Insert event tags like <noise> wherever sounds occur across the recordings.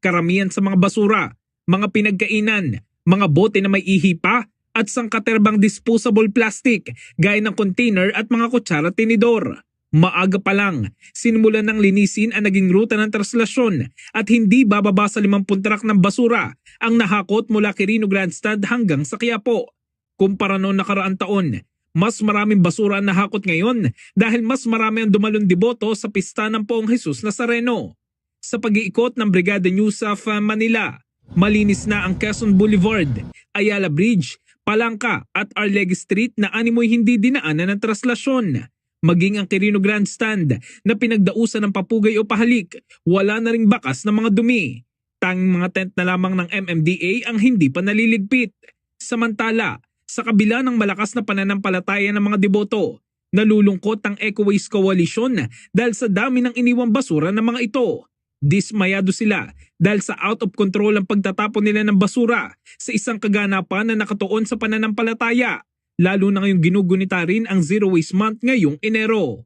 karamihan sa mga basura, mga pinagkainan, mga bote na may ihi pa at sangkaterbang disposable plastic gaya ng container at mga kutsara tinidor. Maaga pa lang, sinimulan ng linisin ang naging ruta ng traslasyon at hindi bababa sa 50 trak ng basura ang nahakot mula Quirino Grandstand hanggang sa Quiapo. Kumpara noong nakaraang taon, mas maraming basura ang nahakot ngayon dahil mas marami ang dumalong deboto sa pista ng Poong Jesus Nazareno. Sa pag-iikot ng Brigada News of Manila, malinis na ang Quezon Boulevard, Ayala Bridge, Palangka at Arleg Street na animoy hindi dinaanan ng traslasyon. Maging ang Quirino Grandstand na pinagdausan ng papugay o pahalik, wala na ring bakas ng mga dumi. Tanging mga tent na lamang ng MMDA ang hindi pa naliligpit. Samantala, sa kabila ng malakas na pananampalataya ng mga deboto, nalulungkot ang Eco Waste Coalition dahil sa dami ng iniwang basura ng mga ito. Dismayado sila dahil sa out of control ang pagtatapon nila ng basura sa isang kaganapan na nakatuon sa pananampalataya, lalo na ngayong ginugunita rin ang Zero Waste Month ngayong Enero.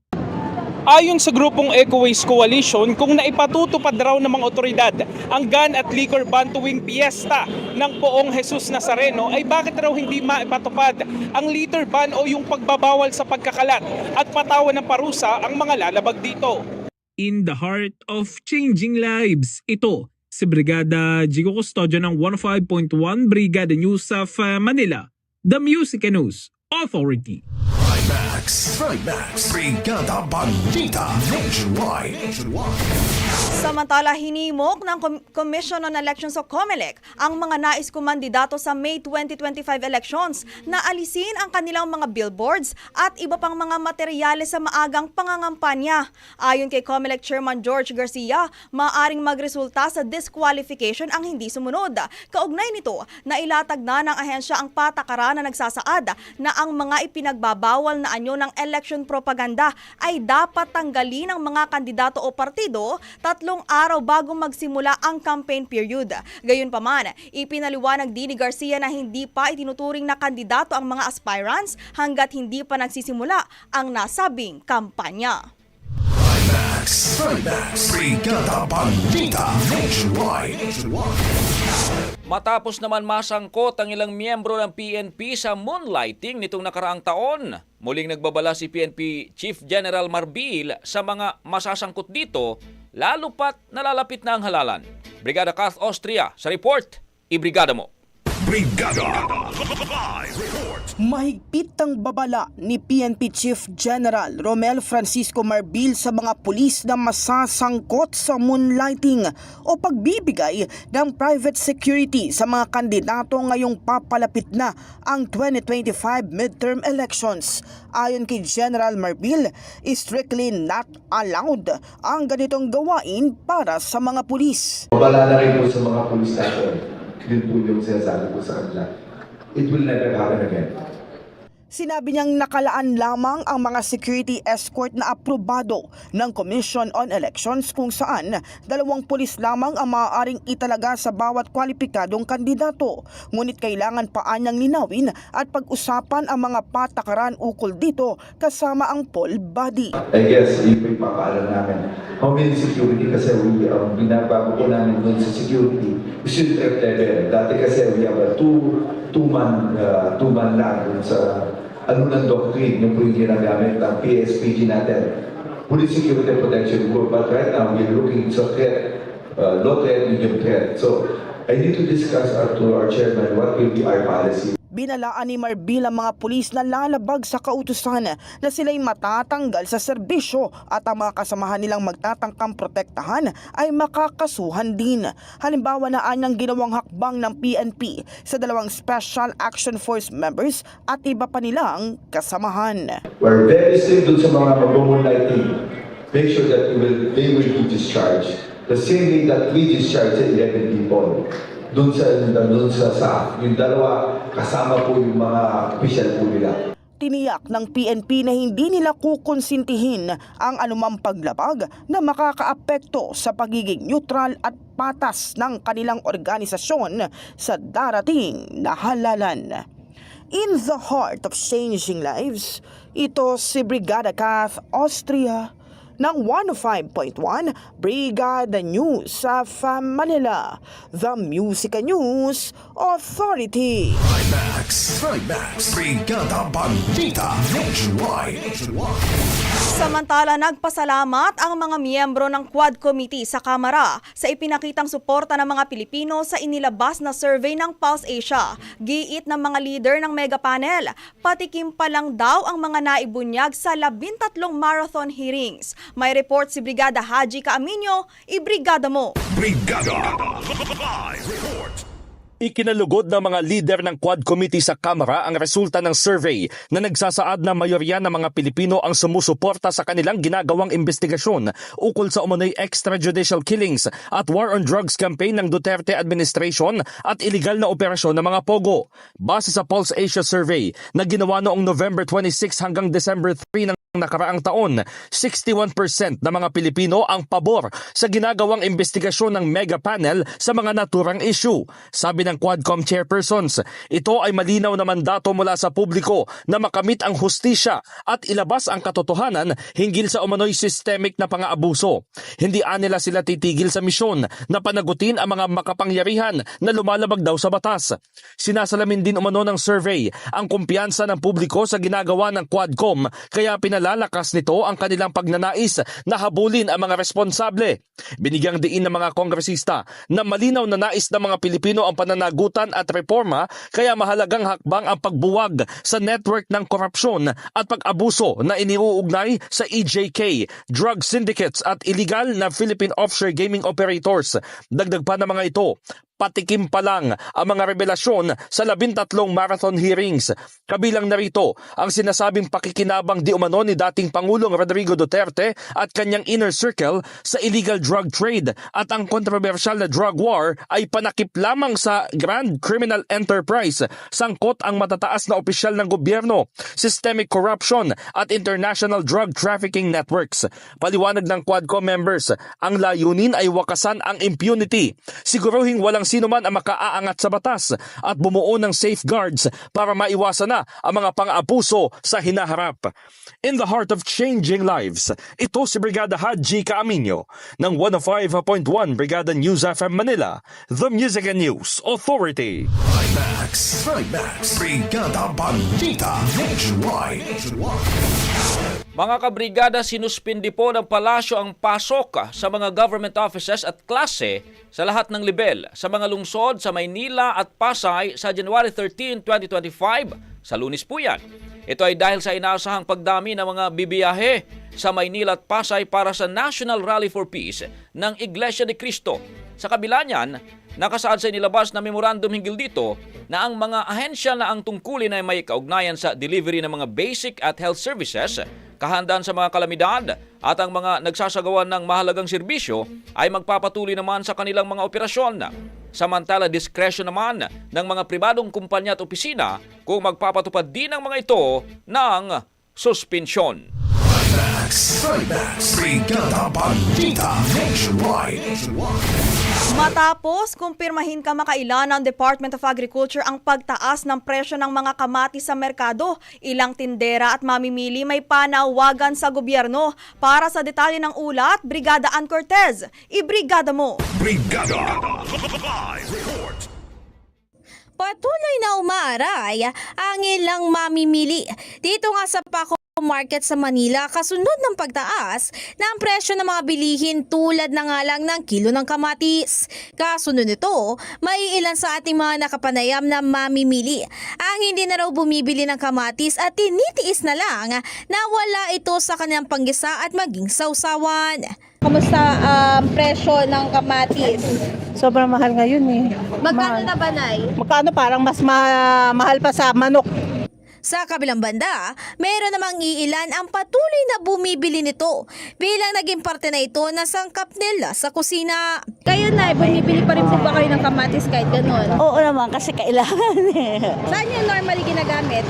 Ayon sa grupong Eco Waste Coalition, kung naipatutupad raw ng mga otoridad ang gun at liquor ban tuwing piyesta ng poong Jesus Nazareno, ay bakit raw hindi maipatupad ang litter ban o yung pagbabawal sa pagkakalat at patawan ng parusa ang mga lalabag dito? In the heart of changing lives, ito si Brigada Jigo Custodio ng 105.1 Brigada News of uh, Manila, the Music and News Authority. Trimax, Trimax, Brigada Bandita, Nationwide. Samantala, hinimok ng Com- Commission on Elections o COMELEC ang mga nais kumandidato sa May 2025 elections na alisin ang kanilang mga billboards at iba pang mga materyales sa maagang pangangampanya. Ayon kay COMELEC Chairman George Garcia, maaring magresulta sa disqualification ang hindi sumunod. Kaugnay nito, nailatag na ng ahensya ang patakaran na nagsasaad na ang mga ipinagbabawal na anyo ng election propaganda ay dapat tanggalin ng mga kandidato o partido tatlong araw bago magsimula ang campaign period. Gayunpaman, ipinaliwanag din ni Garcia na hindi pa itinuturing na kandidato ang mga aspirants hanggat hindi pa nagsisimula ang nasabing kampanya. Trimax, Trimax, Brigada Bandita, Nationwide. Matapos naman masangkot ang ilang miyembro ng PNP sa moonlighting nitong nakaraang taon, muling nagbabala si PNP Chief General Marbil sa mga masasangkot dito, lalo pat nalalapit na ang halalan. Brigada Kath Austria sa report, ibrigada mo. Brigada. Mahigpit ang babala ni PNP Chief General Romel Francisco Marbil sa mga pulis na masasangkot sa moonlighting o pagbibigay ng private security sa mga kandidato ngayong papalapit na ang 2025 midterm elections. Ayon kay General Marbil, strictly not allowed ang ganitong gawain para sa mga pulis. Wala na rin po sa mga police station. Yun po yung sinasabi ko sa kanila. It will never happen again. Sinabi niyang nakalaan lamang ang mga security escort na aprobado ng Commission on Elections kung saan dalawang pulis lamang ang maaaring italaga sa bawat kwalipikadong kandidato. Ngunit kailangan pa anyang linawin at pag-usapan ang mga patakaran ukol dito kasama ang poll body. I guess, yun po yung papaalam namin. How many security kasi we, um, binabago po namin sa security. We should have level. Dati kasi we have a two, two-man, uh, two-man lang dun sa ano ng doctrine, yung po yung ginagamit ng PSPG natin. Police Security Protection Group. But right now, we're looking sa threat, uh, low threat, medium threat. So, I need to discuss uh, to our chairman what will be our policy. Binalaan ni Marbil ang mga pulis na lalabag sa kautusan na sila'y matatanggal sa serbisyo at ang mga kasamahan nilang magtatangkang protektahan ay makakasuhan din. Halimbawa na anyang ginawang hakbang ng PNP sa dalawang Special Action Force members at iba pa nilang kasamahan. We're very strict sa mga mag-moonlighting. Make sure that will, they will be discharged. The same way that we discharged the 11 people. Dun sa, dun sa SAF. Yung dalawa, kasama po yung mga official po nila. Tiniyak ng PNP na hindi nila kukonsintihin ang anumang paglabag na makakaapekto sa pagiging neutral at patas ng kanilang organisasyon sa darating na halalan. In the heart of changing lives, ito si Brigada Kath Austria ng 105.1 Brigada News sa Manila, The Music News Authority. Trimax, Trimax, Brigada Balita Nationwide. Samantala, nagpasalamat ang mga miyembro ng Quad Committee sa Kamara sa ipinakitang suporta ng mga Pilipino sa inilabas na survey ng Pulse Asia. Giit ng mga leader ng mega panel, patikim pa lang daw ang mga naibunyag sa labintatlong marathon hearings. May report si Brigada Haji Kaaminyo, ibrigada mo! Brigada Live Report. Ikinalugod ng mga leader ng Quad Committee sa Kamara ang resulta ng survey na nagsasaad na mayorya ng mga Pilipino ang sumusuporta sa kanilang ginagawang investigasyon ukol sa umano'y extrajudicial killings at war on drugs campaign ng Duterte administration at iligal na operasyon ng mga pogo. Base sa Pulse Asia Survey na ginawa noong November 26 hanggang December 3 ng nakaraang taon, 61% ng mga Pilipino ang pabor sa ginagawang investigasyon ng mega panel sa mga naturang issue. Sabi ng Quadcom chairpersons, ito ay malinaw na mandato mula sa publiko na makamit ang hustisya at ilabas ang katotohanan hinggil sa umano'y systemic na pang-aabuso. Hindi anila sila titigil sa misyon na panagutin ang mga makapangyarihan na lumalabag daw sa batas. Sinasalamin din umano ng survey ang kumpiyansa ng publiko sa ginagawa ng Quadcom kaya pinalalakas nito ang kanilang pagnanais na habulin ang mga responsable. Binigyang diin ng mga kongresista na malinaw na nais ng mga Pilipino ang pananagutan at reforma kaya mahalagang hakbang ang pagbuwag sa network ng korupsyon at pag-abuso na iniuugnay sa EJK, drug syndicates at illegal na Philippine offshore gaming operators. Dagdag pa ng mga ito, patikim pa lang ang mga revelasyon sa labintatlong marathon hearings. Kabilang narito ang sinasabing pakikinabang di umano ni dating Pangulong Rodrigo Duterte at kanyang inner circle sa illegal drug trade at ang kontrobersyal na drug war ay panakip lamang sa Grand Criminal Enterprise, sangkot ang matataas na opisyal ng gobyerno, systemic corruption at international drug trafficking networks. Paliwanag ng Quadcom members, ang layunin ay wakasan ang impunity. Siguruhing walang sino man ang makaaangat sa batas at bumuo ng safeguards para maiwasan na ang mga pang-abuso sa hinaharap. In the heart of changing lives, ito si Brigada Haji Kaaminyo ng 105.1 Brigada News FM Manila, The Music and News Authority. Trimax, Trimax, Brigada Balita Nationwide. Mga kabrigada, sinuspindi po ng palasyo ang pasok sa mga government offices at klase sa lahat ng level sa mga lungsod sa Maynila at Pasay sa January 13, 2025. Sa lunis po yan. Ito ay dahil sa inaasahang pagdami ng mga bibiyahe sa Maynila at Pasay para sa National Rally for Peace ng Iglesia ni Cristo. Sa kabila niyan, nakasaad sa inilabas na memorandum hinggil dito na ang mga ahensya na ang tungkulin ay may kaugnayan sa delivery ng mga basic at health services, kahandaan sa mga kalamidad at ang mga nagsasagawa ng mahalagang serbisyo ay magpapatuloy naman sa kanilang mga operasyon. Samantala, discretion naman ng mga pribadong kumpanya at opisina kung magpapatupad din ang mga ito ng suspensyon. Trimax, Trimax, Brigada. Matapos kumpirmahin kamakailan ng Department of Agriculture ang pagtaas ng presyo ng mga kamatis sa merkado, ilang tindera at mamimili may panawagan sa gobyerno. Para sa detalye ng ulat, Brigada Ann Cortez, ibrigada mo! Brigada Live Report. Patuloy na umaaray ang ilang mamimili dito nga sa Paco Market sa Manila kasunod ng pagtaas ng presyo ng mga bilihin tulad na nga lang ng kilo ng kamatis. Kasunod nito, may ilan sa ating mga nakapanayam na mamimili ang hindi na raw bumibili ng kamatis at tinitiis na lang na wala ito sa kanilang panggisa at maging sausawan. Kamusta ang presyo ng kamatis? Sobrang mahal ngayon eh. Magkano Mahal. na ba, Nay? Magkano parang mas ma- mahal pa sa manok. Sa kabilang banda, meron namang iilan ang patuloy na bumibili nito bilang naging parte na ito na sangkap nila sa kusina. Kayo na, bumibili pa rin po ba kayo ng kamatis kahit ganun? Oo naman kasi kailangan <laughs> eh. Saan yung normally ginagamit?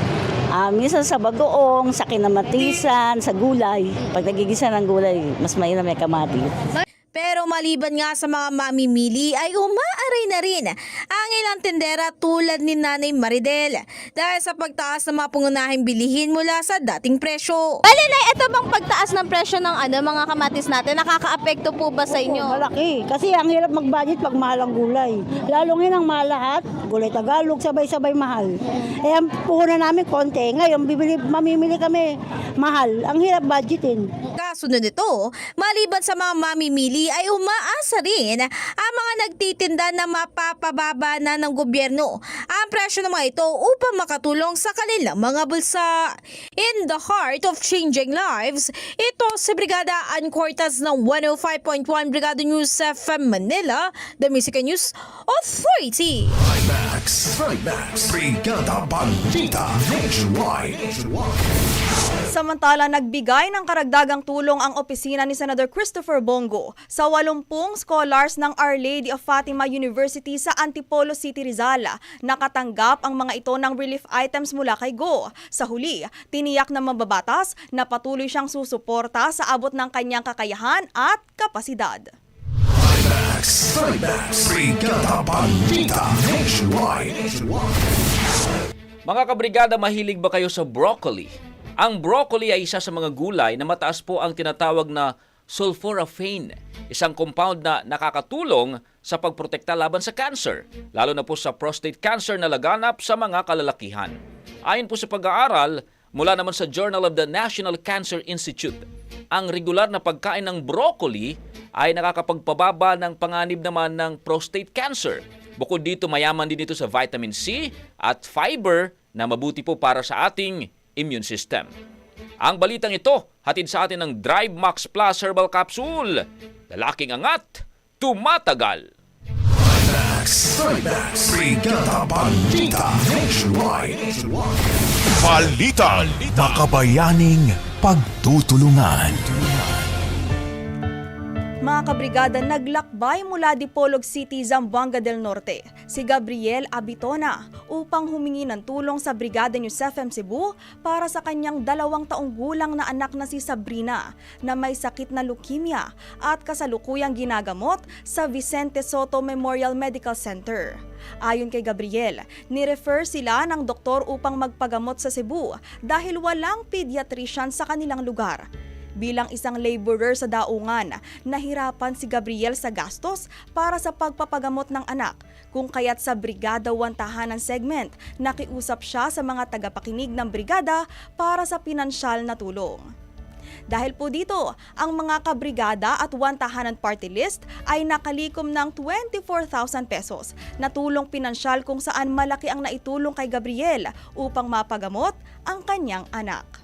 Ah, minsan sa bagoong, sa kinamatisan, sa gulay. Pag nagigisa ng gulay, mas mainam may kamatis. Pero maliban nga sa mga mamimili ay umaaray na rin ang ilang tendera tulad ni Nanay Maridel dahil sa pagtaas ng mga pangunahing bilihin mula sa dating presyo. Balinay, ito bang pagtaas ng presyo ng ano, mga kamatis natin, nakaka-apekto po ba sa inyo? Malaki. Kasi ang hirap mag-budget pag mahal ang gulay. Lalo ngayon ang mahal lahat. Gulay Tagalog, sabay-sabay mahal. Eh, ang puhunan namin konti. Ngayon, bibili, mamimili kami mahal. Ang hirap budgetin. Kasunod nito, maliban sa mga mamimili ay umaasa rin ang mga nagtitinda na mapapababa na ng gobyerno ang presyo ng mga ito upang makatulong sa kanilang mga bulsa. In the heart of changing lives, ito si Brigada Ann ng 105.1 Brigada News FM Manila, the Music News Authority. Trimax, Trimax, Brigada Balita Nationwide. Samantala, nagbigay ng karagdagang tulong ang opisina ni Senator Christopher Bongo sa 80 scholars ng Our Lady of Fatima University sa Antipolo City, Rizal. Nakatanggap ang mga ito ng relief items mula kay Go. Sa huli, tiniyak na mababatas na patuloy siyang susuporta sa abot ng kanyang kakayahan at kapasidad. Mga kabrigada, mahilig ba kayo sa broccoli? Ang broccoli ay isa sa mga gulay na mataas po ang tinatawag na sulforaphane, isang compound na nakakatulong sa pagprotekta laban sa cancer, lalo na po sa prostate cancer na laganap sa mga kalalakihan. Ayon po sa pag-aaral, mula naman sa Journal of the National Cancer Institute, ang regular na pagkain ng broccoli ay nakakapagpababa ng panganib naman ng prostate cancer. Bukod dito, mayaman din ito sa vitamin C at fiber na mabuti po para sa ating immune system. Ang balitang ito, hatid sa atin ng Drive Max Plus Herbal Capsule. Lalaking angat, tumatagal. Balita Nationwide. Balita, makabayaning pagtutulungan. Mga kabrigada, naglakbay mula Dipolog City, Zamboanga del Norte, si Gabriel Abitona upang humingi ng tulong sa Brigada News FM Cebu para sa kanyang dalawang taong gulang na anak na si Sabrina na may sakit na leukemia at kasalukuyang ginagamot sa Vicente Soto Memorial Medical Center. Ayon kay Gabriel, ni-refer sila ng doktor upang magpagamot sa Cebu dahil walang pediatrician sa kanilang lugar. Bilang isang laborer sa daungan, nahirapan si Gabriel sa gastos para sa pagpapagamot ng anak. Kung kaya't sa Brigada 1 Tahanan segment, nakiusap siya sa mga tagapakinig ng brigada para sa pinansyal na tulong. Dahil po dito, ang mga kabrigada at one tahanan party list ay nakalikom ng 24,000 pesos na tulong pinansyal kung saan malaki ang naitulong kay Gabriel upang mapagamot ang kanyang anak.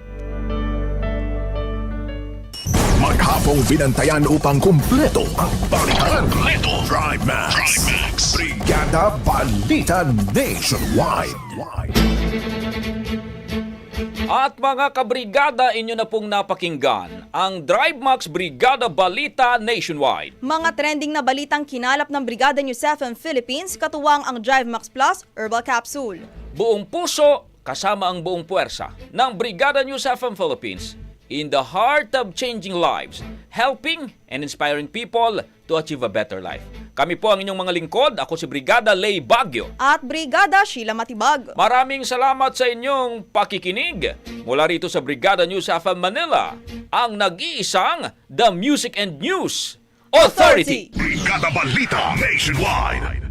Maghapong binantayan upang kumpleto ang balitan. Kumpleto. Drive Max. Brigada Balita Nationwide. At mga kabrigada, inyo na pong napakinggan ang Drive Max Brigada Balita Nationwide. Mga trending na balitang kinalap ng Brigada News FM Philippines katuwang ang Drive Max Plus Herbal Capsule. Buong puso, kasama ang buong puwersa ng Brigada News FM Philippines in the heart of changing lives, helping and inspiring people to achieve a better life. Kami po ang inyong mga lingkod. Ako si Brigada Lay Bagyo. At Brigada Sheila Matibag. Maraming salamat sa inyong pakikinig. Mula rito sa Brigada News FM Manila, ang nag-iisang The Music and News Authority. Brigada Balita Nationwide.